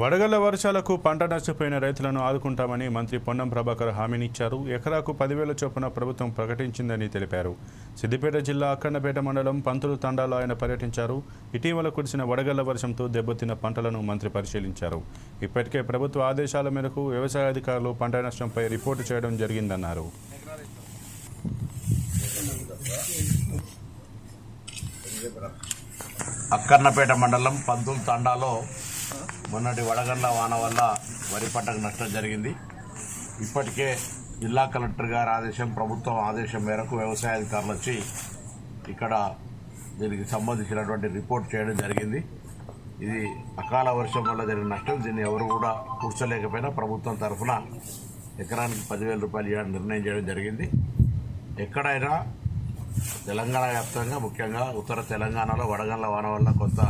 వడగళ్ళ వర్షాలకు పంట నష్టపోయిన రైతులను ఆదుకుంటామని మంత్రి పొన్నం ప్రభాకర్ హామీనిచ్చారు. ఎకరాకు పదివేల చొప్పున ప్రభుత్వం ప్రకటించిందని తెలిపారు. సిద్దిపేట జిల్లా అక్కన్నపేట మండలం పంతులు తండాలో ఆయన పర్యటించారు. ఇటీవల కురిసిన వడగళ్ళ వర్షంతో దెబ్బతిన్న పంటలను మంత్రి పరిశీలించారు. ఇప్పటికే ప్రభుత్వ ఆదేశాల మేరకు వ్యవసాయ అధికారులు పంట నష్టంపై రిపోర్టు చేయడం జరిగిందన్నారు. అక్కన్నపేట మండలం పంతులు తండాలో మొన్నటి వడగండ్ల వాన వల్ల వరి పంటకు నష్టం జరిగింది. ఇప్పటికే జిల్లా కలెక్టర్ గారి ఆదేశం ప్రభుత్వం ఆదేశం మేరకు వ్యవసాయ అధికారులు వచ్చి ఇక్కడ దీనికి సంబంధించినటువంటి రిపోర్ట్ చేయడం జరిగింది. ఇది అకాల వర్షం వల్ల జరిగిన నష్టం. దీన్ని ఎవరు కూడా కూర్చోలేకపోయినా ప్రభుత్వం తరఫున ఎకరానికి పదివేల రూపాయలు ఇవ్వడానికి నిర్ణయం చేయడం జరిగింది. ఎక్కడైనా తెలంగాణ వ్యాప్తంగా ముఖ్యంగా ఉత్తర తెలంగాణలో వడగండ్ల వాన వల్ల కొంత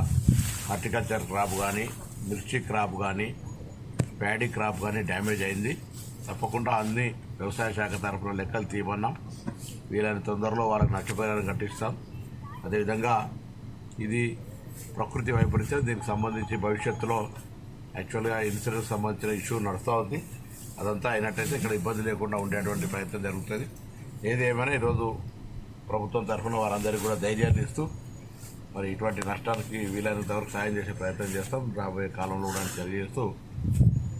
హార్టికల్చర్ క్రాప్ కానీ మిర్చి క్రాప్ కానీ ప్యాడీ క్రాప్ కానీ డ్యామేజ్ అయింది. తప్పకుండా అన్ని వ్యవసాయ శాఖ తరఫున లెక్కలు తీయమన్నాం. వీలైన తొందరలో వాళ్ళకి నష్టపరిహారం కట్టిస్తాం. అదేవిధంగా ఇది ప్రకృతి వైపరీత్యం దీనికి సంబంధించి భవిష్యత్తులో యాక్చువల్గా ఇన్సూరెన్స్ సంబంధించిన ఇష్యూ నడుస్తూ ఉంది. అదంతా అయినట్టయితే ఇక్కడ ఇబ్బంది లేకుండా ఉండేటువంటి ప్రయత్నం జరుగుతుంది. ఏది ఏమైనా ఈరోజు ప్రభుత్వం తరఫున వారందరికీ కూడా ధైర్యాన్ని ఇస్తూ మరి ఇటువంటి నష్టానికి వీలైనంత వరకు సాయం చేసే ప్రయత్నం చేస్తాం. రాబోయే కాలంలో కూడా తెలియజేస్తూ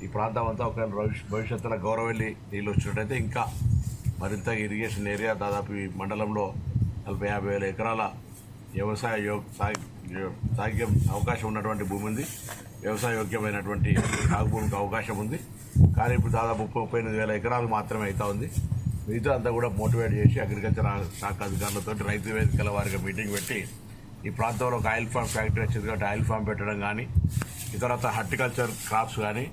ఈ ప్రాంతం అంతా ఒక భవిష్యత్తులో గౌరవెల్లి నీళ్ళు వచ్చినట్టయితే ఇంకా మరింత ఇరిగేషన్ ఏరియా దాదాపు ఈ మండలంలో నలభై యాభై వేల ఎకరాల వ్యవసాయ యోగ సాగ్యం అవకాశం ఉన్నటువంటి భూమి ఉంది. వ్యవసాయ యోగ్యమైనటువంటి సాగు భూమికి అవకాశం ఉంది. కానీ ఇప్పుడు దాదాపు ముప్పై ముప్పై ఎనిమిది వేల ఎకరాలు మాత్రమే అవుతా ఉంది. మిగతా అంతా కూడా మోటివేట్ చేసి అగ్రికల్చర్ శాఖ అధికారులతో రైతు వేదికల వారిగా మీటింగ్ పెట్టి ఈ ప్రాంతంలో ఒక ఆయిల్ ఫామ్ ఫ్యాక్టరీ వచ్చింది కాబట్టి ఆయిల్ ఫామ్ పెట్టడం కానీ తర్వాత హార్టికల్చర్ క్రాప్స్ కానీ